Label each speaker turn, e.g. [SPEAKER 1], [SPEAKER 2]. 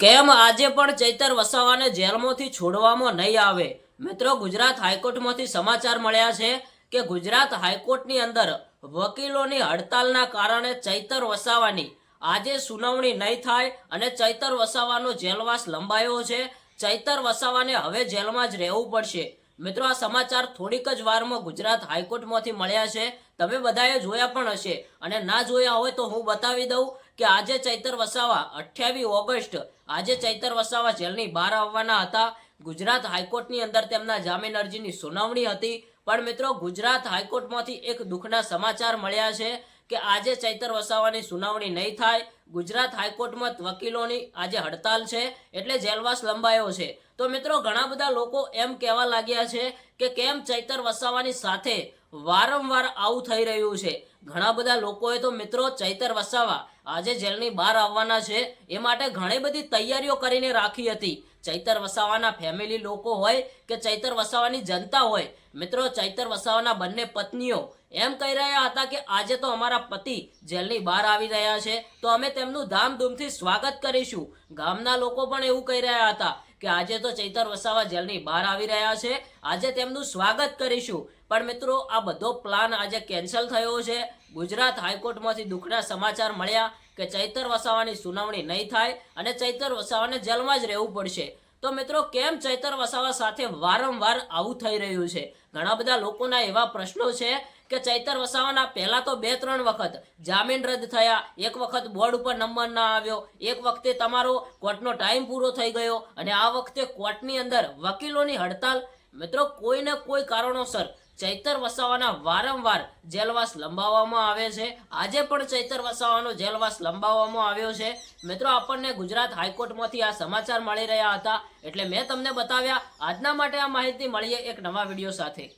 [SPEAKER 1] કેમ આજે પણ ચૈતર વસાવાને જેલમાંથી છોડવામાં નહીં આવે? મિત્રો, ગુજરાત હાઈકોર્ટમાંથી સમાચાર મળ્યા છે કે ગુજરાત હાઈકોર્ટની અંદર વકીલોની હડતાલના કારણે ચૈતર વસાવાની આજે સુનાવણી નહીં થાય અને ચૈતર વસાવાનો જેલવાસ લંબાયો છે. ચૈતર વસાવાને હવે જેલમાં જ રહેવું પડશે. મિત્રો, આ સમાચાર થોડીક જ વારમાં ગુજરાત હાઈકોર્ટમાંથી મળ્યા છે. તમે બધાએ જોયા પણ હશે અને ના જોયા હોય તો હું બતાવી દઉં. કે આજે ચૈતર વસાવા, અઠ્યાવીસ ઓગસ્ટ, આજે ચૈતર વસાવા જેલની બહાર આવવાના હતા. ગુજરાત હાઈકોર્ટની અંદર તેમના જામીન અરજીની સુનાવણી હતી. પણ મિત્રો, ગુજરાત હાઈકોર્ટમાંથી એક દુઃખના સમાચાર મળ્યા છે. કે આજે ચૈતર વસાવાની સુનાવણી નહીં થાય, ગુજરાત હાઈકોર્ટમાં વકીલોની આજે હડતાલ છે, એટલે જેલવાસ લંબાયો છે. તો મિત્રો, ઘણા બધા લોકો એમ કહેવા લાગ્યા છે કે કેમ ચૈતર વસાવાની સાથે વારંવાર આવું થઈ રહ્યું છે? ઘણા બધા લોકોએ તો મિત્રો ચૈતર વસાવા આજે જેલની બહાર આવવાના છે, એ માટે ઘણી બધી તૈયારીઓ કરીને રાખી હતી. ચૈતર વસાવાના ફેમિલી લોકો હોય કે ચૈતર વસાવાની જનતા હોય મિત્રો, ચૈતર વસાવાના બંને પત્નીઓ એમ કહી રહ્યા હતા કે આજે તો અમારા પતિ જેલની બહાર આવી રહ્યા છે. તો અમે તેમનું ધામધૂમથી સ્વાગત કરીશું. ગામના લોકો પણ એવું કહી રહ્યા હતા કે આજે તો ચૈતર વસાવા જેલની બહાર આવી રહ્યા છે. આજે તેમનું સ્વાગત કરીશું. પણ મિત્રો, આ બધો પ્લાન આજે કેન્સલ થયો છે. ગુજરાત હાઈકોર્ટમાંથી દુઃખના સમાચાર મળ્યા કે ચૈતર વસાવાની સુનાવણી નહીં થાય અને ચૈતર વસાવાને જેલમાં જ રહેવું પડશે. તો મિત્રો, કેમ ચૈતર વસાવા સાથે વારંવાર આવું થઈ રહ્યું છે? ઘણા બધા લોકોના એવા પ્રશ્નો છે કે ચૈતર વસાવાના પહેલા તો બે, ત્રણ વખત જામીન રદ થયા. એક વખત બોર્ડ ઉપર નંબર ના આવ્યો. એક વખતે તમારો કોર્ટનો ટાઈમ પૂરો થઈ ગયો અને આ વખતે કોર્ટની અંદર વકીલોની હડતાલ. મિત્રો, કોઈને કોઈ કારણોસર ચૈતર વસાવાના વારંવાર જેલવાસ લંબાવવામાં આવે છે. આજે પણ ચૈતર વસાવાનો જેલવાસ લંબાવવામાં આવ્યો છે. મિત્રો, આપણને ગુજરાત હાઈકોર્ટમાંથી આ સમાચાર મળી રહ્યા હતા. એટલે મેં તમને બતાવ્યા. આજના માટે આ માહિતી મળીએ એક નવા વીડિયો સાથે.